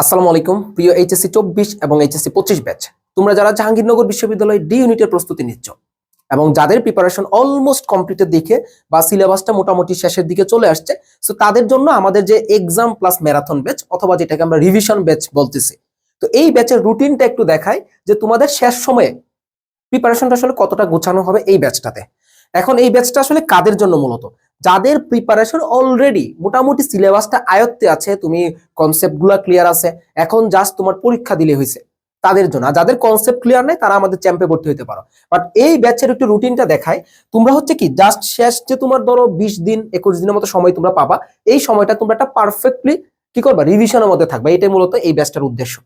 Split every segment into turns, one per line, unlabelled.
আসসালামু আলাইকুম। প্রিয় এইচএসসি চব্বিশ এবং এইচএসসি পঁচিশ ব্যাচ, তোমরা যারা জাহাঙ্গীরনগর বিশ্ববিদ্যালয়ে ডি ইউনিটের প্রস্তুতি নিচ্ছ এবং যাদের প্রিপারেশন অলমোস্ট কমপ্লিটের দিকে বা সিলেবাসটা মোটামুটি শেষের দিকে চলে আসছে সো তাদের জন্য আমাদের যে এক্সাম প্লাস ম্যারাথন ব্যাচ অথবা যেটাকে আমরা রিভিশন ব্যাচ বলতেছি, তো এই ব্যাচের রুটিনটা একটু দেখায় যে তোমাদের শেষ সময়ে প্রিপারেশনটা আসলে কতটা গোছানো হবে এই ব্যাচটাতে এখন এই ব্যাচটা আসলে কাদের জন্য মূলত? যাদের প্রিপারেশন অলরেডি মোটামুটি সিলেবাসটা আয়ত্তে আছে, তুমি কনসেপ্টগুলো ক্লিয়ার আছে, এখন জাস্ট তোমার পরীক্ষা দিলে হয়েছে তাদের জন্য। আর যাদের কনসেপ্ট ক্লিয়ার নেই, তারা আমাদের চ্যাম্পে ভর্তি হতে পারো। বাট এই ব্যাচের একটু রুটিনটা দেখায় তোমরা হচ্ছে কি জাস্ট শেষ যে তোমার ধরো বিশ দিন, একুশ দিনের মতো সময় তোমরা পাবা, এই সময়টা তোমরা একটা পারফেক্টলি কি করবা রিভিশনের মধ্যে থাকবে। এটাই মূলত এই ব্যাচটার উদ্দেশ্য।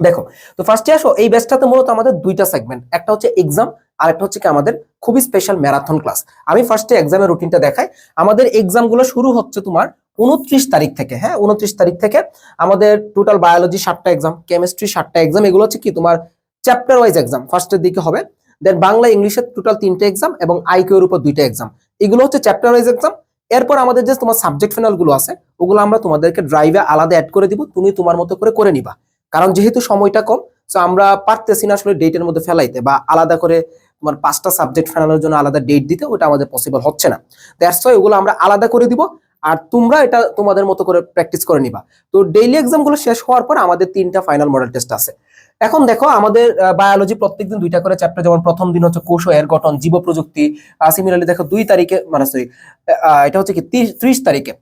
দেখো, তো ফার্স্টে আসো, এই ব্যাচটাতে মূলত আমাদের দুইটা সেগমেন্ট একটা হচ্ছে এক্সাম আর একটা হচ্ছে কি আমাদের খুবই স্পেশাল ম্যারাথন ক্লাস আমি ফার্স্টে এক্সামের রুটিনটা দেখাই। আমাদের এক্সামগুলো শুরু হচ্ছে তোমার উনত্রিশ তারিখ থেকে হ্যাঁ? উনত্রিশ তারিখ থেকে আমাদের টোটাল বায়োলজি সাতটা এক্সাম কেমিস্ট্রি সাতটা এক্সাম এগুলো হচ্ছে কি তোমার চ্যাপ্টার ওয়াইজ এক্সাম ফার্স্টের দিকে হবে। দেন বাংলা ইংলিশের টোটাল তিনটে এক্সাম এবং আইকিউর উপর দুইটা এক্সাম এগুলো হচ্ছে চ্যাপ্টার ওয়াইজ এক্সাম এরপর আমাদের যে তোমার সাবজেক্ট ফাইনালগুলো আছে, ওগুলো আমরা তোমাদেরকে ড্রাইভে আলাদা অ্যাড করে দিব। তুমি তোমার মতো করে করে নিবা। কারণ যেহেতু সময়টা কম তো আমরা পারতেছি না আসলে ডেটের মধ্যে ফেলাইতে বা আলাদা করে তোমার পাঁচটা সাবজেক্ট ফেলানোর জন্য আলাদা ডেট দিতে, ওটা আমাদের পসিবল হচ্ছে না। দ্যাটস ওয়াই ওগুলো আমরা আলাদা করে দিব আর তোমরা এটা তোমাদের মতো করে প্র্যাকটিস করে নিবা। তো ডেইলি এক্সামগুলো শেষ হওয়ার পর আমাদের তিনটা ফাইনাল মডেল টেস্ট আছে। এখন দেখো, আমাদের বায়োলজি প্রত্যেকদিন দুইটা করে চ্যাপ্টার যেমন প্রথম দিন হচ্ছে কোষ এর গঠন, জীব প্রযুক্তি সিমিলারলি দেখো দুই তারিখে মানে সরি এটা হচ্ছে কি ত্রিশ তারিখে।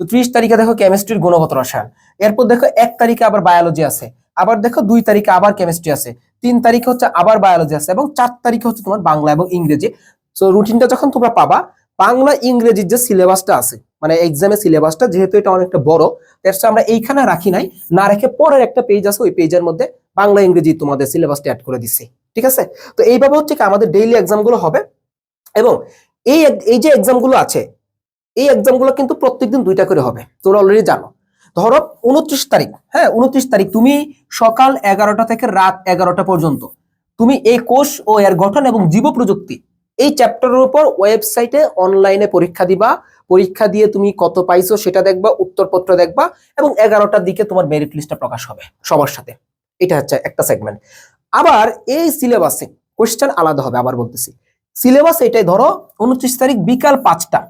তো ত্রিশ তারিখে দেখো কেমিস্ট্রির গুণগত রসায়ন। এরপর দেখো এক তারিখে আবার বায়োলজি আছে। আবার দেখো দুই তারিখে আবার কেমিস্ট্রি আছে। তিন তারিখে হচ্ছে আবার বায়োলজি আছে এবং চার তারিখে হচ্ছে তোমার বাংলা এবং ইংরেজি। সো রুটিনটা যখন তোমরা পাবা, বাংলা ইংরেজির যে সিলেবাসটা আছে মানে এক্সামের সিলেবাসটা যেহেতু এটা অনেকটা বড় তার আমরা এইখানে রাখি নাই। না রেখে পরের একটা পেজ আছে, ওই পেজের মধ্যে বাংলা, ইংরেজি তোমাদের সিলেবাসটা অ্যাড করে দিচ্ছি ঠিক আছে? তো এইভাবে হচ্ছে আমাদের ডেইলি এক্সামগুলো হবে এবং এই এই যে এক্সামগুলো আছে, এই এক্সামগুলো কিন্তু প্রত্যেকদিন দুইটা করে হবে। তোমরা অলরেডি জানো। ধরো উনত্রিশ তারিখ হ্যাঁ উনত্রিশ তারিখ, তুমি সকাল এগারোটা থেকে রাত এগারোটা পর্যন্ত, তুমি এই কোষ ও এর গঠন এবং জীব প্রযুক্তি এই চ্যাপ্টারের উপর ওয়েবসাইটে অনলাইনে পরীক্ষা দিবা, পরীক্ষা দিয়ে তুমি কত পাইছো সেটা দেখবা, উত্তরপত্র দেখবা এবং এগারোটার দিকে তোমার মেরিট লিস্টটা প্রকাশ হবে সবার সাথে। এটা হচ্ছে একটা সেগমেন্ট আবার এই সিলেবাসে কোয়েশ্চেন আলাদা হবে, আবার বলতেছি। সিলেবাস এটাই ধরো উনত্রিশ তারিখ বিকাল পাঁচটা।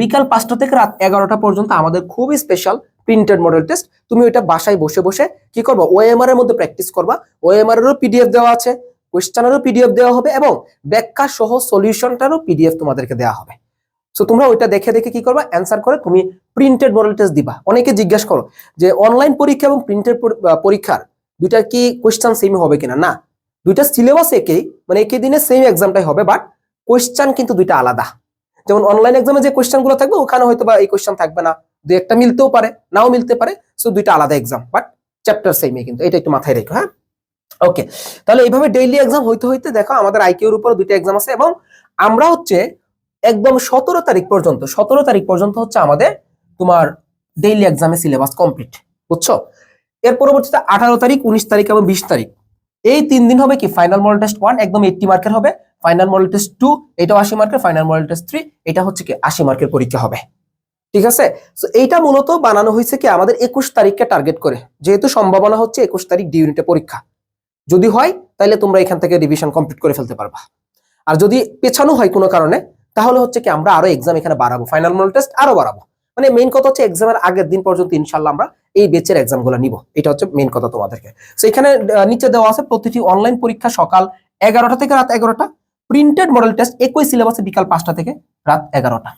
বিকাল পাঁচটা থেকে রাত এগারোটা পর্যন্ত আমাদের খুবই স্পেশাল প্রিন্টেড মডেল টেস্ট তুমি ওইটা বাসায় বসে বসে কি করবা? ওএমআর এর মধ্যে প্র্যাকটিস করবা। ওএমআর এরও পিডিএফ দেওয়া আছে কোয়েশ্চেনেরও পিডিএফ দেওয়া হবে এবং ব্যাখ্যা সহ সলিউশনটারও পিডিএফ তোমাদেরকে দেওয়া হবে। সো তোমরা ওইটা দেখে দেখে কি করবা? অ্যান্সার করে তুমি প্রিন্টেড মডেল টেস্ট দিবা। অনেকে জিজ্ঞাসা করো যে অনলাইন পরীক্ষা এবং প্রিন্টেড পরীক্ষার দুইটা কি কোয়েশ্চেন সেম হবে কিনা? না। দুইটা সিলেবাস একই মানে একই দিনে সেম এক্সামটাই হবে বাট কোয়েশ্চেন কিন্তু দুইটা আলাদা। যেমন অনলাইন এক্সামে যে কোয়েশ্চেনগুলো থাকবে, ওখানে হয়তো বা এই কোয়েশ্চেন থাকবে না। দুই একটা মিলতেও পারে, নাও মিলতে পারে সো দুইটা আলাদা এক্সাম বাট চ্যাপ্টার সেমই কিন্তু, এটা একটু মাথায় রেখো হ্যাঁ? ওকে তাহলে এইভাবে ডেইলি এক্সাম হইতে হইতে দেখো আমাদের আইকিউর উপর দুইটা এক্সাম আছে, এবং আমরা হচ্ছে একদম সতেরো তারিখ পর্যন্ত, সতেরো তারিখ পর্যন্ত হচ্ছে আমাদের তোমার ডেইলি এক্সামে সিলেবাস কমপ্লিট বুঝছ? এর পরবর্তীতে আঠারো তারিখ, উনিশ তারিখ এবং বিশ তারিখ, এই তিন দিন হবে কি? ফাইনাল মডেল টেস্ট ওয়ান একদম এইটটি মার্কের হবে ফাইনাল মডেল টেস্ট টু এটাও আশি মার্কের ফাইনাল মডেল টেস্ট থ্রি এটা হচ্ছে কি আশি মার্কের পরীক্ষা হবে। ঠিক আছে? তো এইটা মূলত বানানো হয়েছে কি আমাদের একুশ তারিখকে টার্গেট করে। যেহেতু সম্ভাবনা হচ্ছে একুশ তারিখ ডি ইউনিটে পরীক্ষা। যদি হয় তাহলে তোমরা এখান থেকে রিভিশন কমপ্লিট করে ফেলতে পারবা। আর যদি পেছানো হয় কোনো কারণে, তাহলে হচ্ছে কি আমরা আরও এক্সাম এখানে বাড়াবো। ফাইনাল মডেল টেস্ট আরও বাড়াবো। মানে মেইন কথা হচ্ছে এক্সামের আগের দিন পর্যন্ত ইনশাল্লাহ আমরা এই বেচের এক্সামগুলো নিব। এটা হচ্ছে মেইন কথা তোমাদেরকে। তো এখানে নিচে দেওয়া আছে প্রতিটি অনলাইন পরীক্ষা সকাল এগারোটা থেকে রাত এগারোটা। প্রিন্টেড মডেল টেস্ট একই সিলেবাসে বিকাল পাঁচটা থেকে রাত এগারোটা।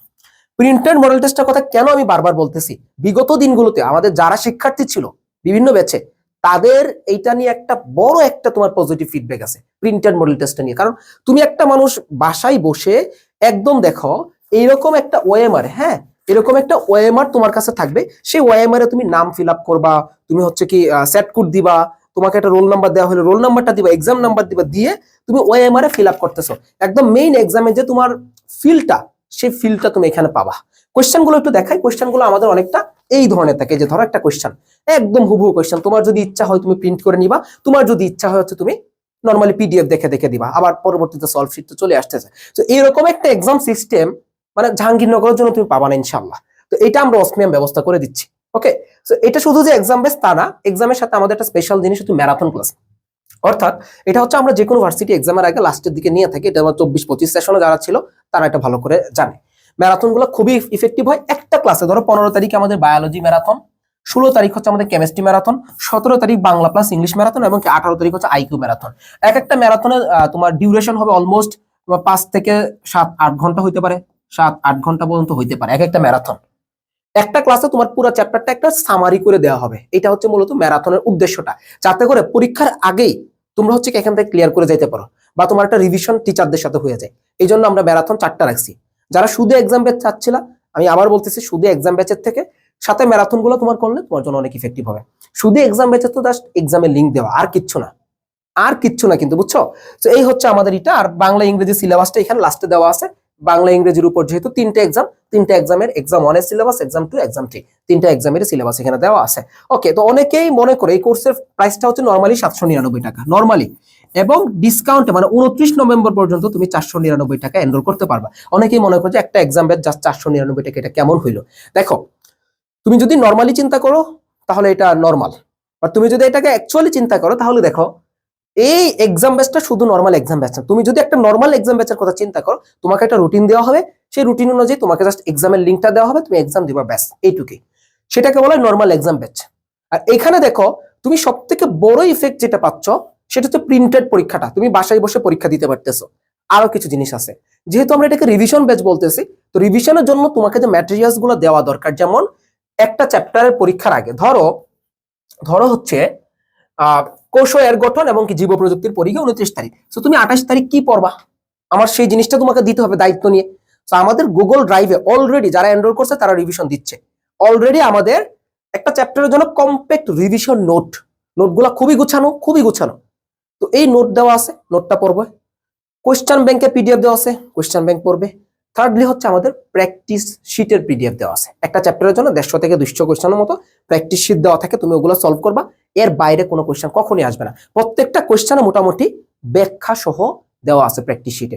প্রিন্টেড মডেল টেস্টের কথা কেন আমি বারবার বলতেছি? বিগত দিনগুলোতে আমাদের যারা শিক্ষার্থী ছিল, বিভিন্ন ব্যাচে তাদের এইটা নিয়ে একটা বড় একটা তোমার পজিটিভ ফিডব্যাক আছে প্রিন্টেড মডেল টেস্টটা নিয়ে। কারণ তুমি একটা মানুষ বাসায় বসে একদম দেখো, এইরকম একটা ওএমআর হ্যাঁ? এরকম একটা ওএমআর তোমার কাছে থাকবে, সেই ওএমআর এ তুমি নাম ফিল আপ করবা, তুমি হচ্ছে কি সেট কোড দিবা, তোমাকে একটা রোল নাম্বার দেওয়া হলে রোল নাম্বারটা দিবা এক্সাম নাম্বার দিবা, দিয়ে তুমি ওএমআর এ ফিল আপ করতেছো। একদম মেইন এক্সামে যে তোমার ফিলটা সেই ফিলটা তুমি এখানে পাবা। কোয়েশ্চেনগুলো একটু দেখাই। কোয়েশ্চেনগুলো আমাদের অনেকটা এই ধরনের থাকে যে ধরো একটা কোয়েশ্চেন একদম হুবহু কোয়েশ্চেন তোমার যদি ইচ্ছা হয় তুমি প্রিন্ট করে নিবা। তোমার যদি ইচ্ছা হয় হচ্ছে তুমি নর্মালি পিডিএফ দেখে দেখে দিবা। আবার পরবর্তীতে সলভ শিট চলে আসতেছে। তো এরকম একটা এক্সাম সিস্টেম মানে জাহাঙ্গীরনগরের জন্য তুমি পাবা না ইনশাল্লাহ তো এটা আমরা অসমিয়াম ব্যবস্থা করে দিচ্ছি। ওকে তো এটা শুধু যে এক্সাম বেস তা না এক্সামের সাথে আমাদের একটা স্পেশাল জিনিস হচ্ছে ম্যারাথন ক্লাস অর্থাৎ এটা হচ্ছে আমরা যে কোনো ভার্সিটি এক্সামের আগে লাস্টের দিকে নিয়ে থাকি। এটা আমার চব্বিশ পঁচিশ সেশনে যারা ছিল তারা এটা ভালো করে জানে। ম্যারাথনগুলো খুবই ইফেক্টিভ হয়। একটা ক্লাসে ধরো পনেরো তারিখে আমাদের বায়োলজি ম্যারাথন, ষোলো তারিখ হচ্ছে আমাদের কেমিস্ট্রি ম্যারাথন, সতেরো তারিখ বাংলা প্লাস ইংলিশ ম্যারাথন এবং আঠারো তারিখ হচ্ছে আইকিউ ম্যারাথন। এক একটা ম্যারাথনের তোমার ডিউরেশন হবে অলমোস্ট পাঁচ থেকে সাত, আট ঘণ্টা হইতে পারে। সাত, আট ঘণ্টা পর্যন্ত হইতে পারে এক একটা ম্যারাথন। একটা ক্লাসে তোমার পুরো চ্যাপ্টারটা একটা সামারি করে দেওয়া হবে। এটা হচ্ছে মূলত ম্যারাথনের উদ্দেশ্যটা। যাতে করে পরীক্ষার আগেই তোমরা হচ্ছে এখান থেকে ক্লিয়ার করে যেতে পারো। বা তোমার একটা রিভিশন টিচারদের সাথে হয়ে যায়। এই জন্য আমরা ম্যারাথন চারটা রাখছি। যারা শুধু এক্সাম ব্যাচ চাচ্ছিলা, আমি আবার বলতেছি শুধু এক্সাম ব্যাচের থেকে, সাথে ম্যারাথনগুলো তোমার করলে তোমার জন্য অনেক ইফেক্টিভ হবে। শুধু এক্সাম ব্যাচের তো জাস্ট এক্সামের লিঙ্ক দেওয়া, আর কিচ্ছু না। আর কিচ্ছু না কিন্তু, বুঝছ? তো এই হচ্ছে আমাদের এটা, আর বাংলা ইংরেজি সিলেবাসটা এখানে লাস্টে দেওয়া আছে। বাংলা ইংরেজির উপর যেহেতু তিনটে এক্সাম তিনটে এক্সামের এক্সাম ওয়ানের syllabus exam two exam three তিনটা এক্সামের সিলেবাস এখানে দেওয়া আছে। ওকে তো অনেকেই মনে করে এই কোর্সের প্রাইসটা হচ্ছে নর্মালি সাতশো নিরানব্বই টাকা। নর্মালি এবং ডিসকাউন্টে মানে উনত্রিশ নভেম্বর পর্যন্ত তুমি চারশো নিরানব্বই টাকা এনরোল করতে পারবা। অনেকেই মনে করে যে একটা এক্সাম ব্যাচ জাস্ট চারশো নিরানব্বই টাকা, এটা কেমন হইল? দেখো, তুমি যদি নর্মালি চিন্তা করো, তাহলে এটা নর্মাল আর তুমি যদি এটাকে অ্যাকচুয়ালি চিন্তা করো, তাহলে দেখো, এই এক্সাম ব্যাচটা শুধু নর্মাল এক্সাম ব্যাচ না। তুমি যদি একটা নর্মাল এক্সাম ব্যাচের কথা চিন্তা করো, তোমাকে একটা রুটিন দেওয়া হবে। সেই রুটিন অনুযায়ী তোমাকে জাস্ট এক্সামের লিঙ্কটা দেওয়া হবে, তুমি এক্সাম দিবা, ব্যাস এইটুকুই সেটাকে বলা হয় নর্মাল এক্সাম ব্যাচ আর এখানে দেখো, তুমি সব থেকে বড় ইফেক্ট যেটা পাচ্ছ সেটা হচ্ছে প্রিন্টেড পরীক্ষাটা, তুমি বাসায় বসে পরীক্ষা দিতে পারতেছো। আরও কিছু জিনিস আছে। যেহেতু আমরা এটাকে রিভিশন ব্যাচ বলতেছি, তো রিভিশনের জন্য তোমাকে যে ম্যাটেরিয়ালসগুলো দেওয়া দরকার, যেমন একটা চ্যাপ্টারের পরীক্ষার আগে, ধরো ধরো হচ্ছে কোষ এর গঠন এবং কি জীব প্রযুক্তির পরীক্ষা উনত্রিশ তারিখ। তো তুমি আঠাশ তারিখ কি পড়বা? আমার সেই জিনিসটা তোমাকে দিতে হবে দায়িত্ব নিয়ে। তো আমাদের গুগল ড্রাইভে অলরেডি যারা এনরোল করছে, তারা রিভিশন দিচ্ছে। অলরেডি আমাদের একটা চ্যাপ্টারের জন্য কম্প্যাক্ট রিভিশন নোট নোটগুলো খুবই গুছানো খুবই গুছানো। তো এই নোট দেওয়া আছে নোটটা পড়বে। কোয়েশ্চেন ব্যাংকে পিডিএফ দেওয়া আছে কোয়েশ্চেন ব্যাংক পড়বে। থার্ডলি হচ্ছে আমাদের প্র্যাকটিস শিটের পিডিএফ দেওয়া আছে। একটা চ্যাপ্টারের জন্য দেড়শো থেকে দুশো কোয়েশ্চেনের মতো প্র্যাকটিস শিট দেওয়া থাকে, তুমি ওগুলো সলভ করবা। এর বাইরে কোনো কোয়েশ্চেন কখনই আসবে না। প্রত্যেকটা কোয়েশ্চানে মোটামুটি ব্যাখ্যা সহ দেওয়া আছে প্র্যাকটিস শিটে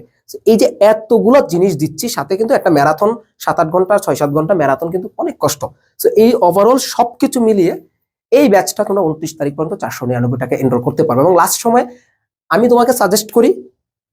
এই যে এতগুলো জিনিস দিচ্ছি, সাথে কিন্তু একটা ম্যারাথন সাত আট ঘণ্টা, ছয় সাত ঘণ্টা ম্যারাথন কিন্তু অনেক কষ্ট। তো এই ওভারঅল সবকিছু মিলিয়ে এই ব্যাচটা তোমরা উনত্রিশ তারিখ পর্যন্ত চারশো নিরানব্বই টাকা এনরোল করতে পারবে। এবং লাস্ট সময় আমি তোমাকে সাজেস্ট করি,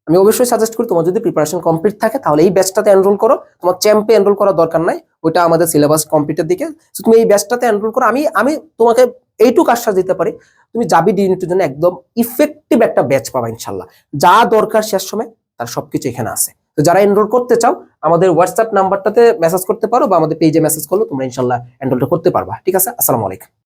আমি অবশ্যই সাজেস্ট করি, তোমার যদি প্রিপারেশন কমপ্লিট থাকে, তাহলে এই ব্যাচটাতে এনরোল করো। তোমার চ্যাম্পে এনরোল করার দরকার নাই, ওইটা আমাদের সিলেবাস কমপ্লিটের দিকে। তুমি এই ব্যাচটাতে এনরোল করো। আমি আমি তোমাকে এইটুকু আশ্বাস দিতে পারি, তুমি যাবি ডি ইউনিটের জন্য একদম ইফেক্টিভ একটা ব্যাচ পাবা ইনশাল্লাহ যা দরকার শেষ সময়, তার সবকিছু এখানে আছে। তো যারা এনরোল করতে চাও, আমাদের হোয়াটসঅ্যাপ নাম্বারটাতে মেসেজ করতে পারো বা আমাদের পেজে মেসেজ করল তোমরা ইনশাল্লাহ এনরোলটা করতে পারবা। ঠিক আছে? আসসালামু আলাইকুম।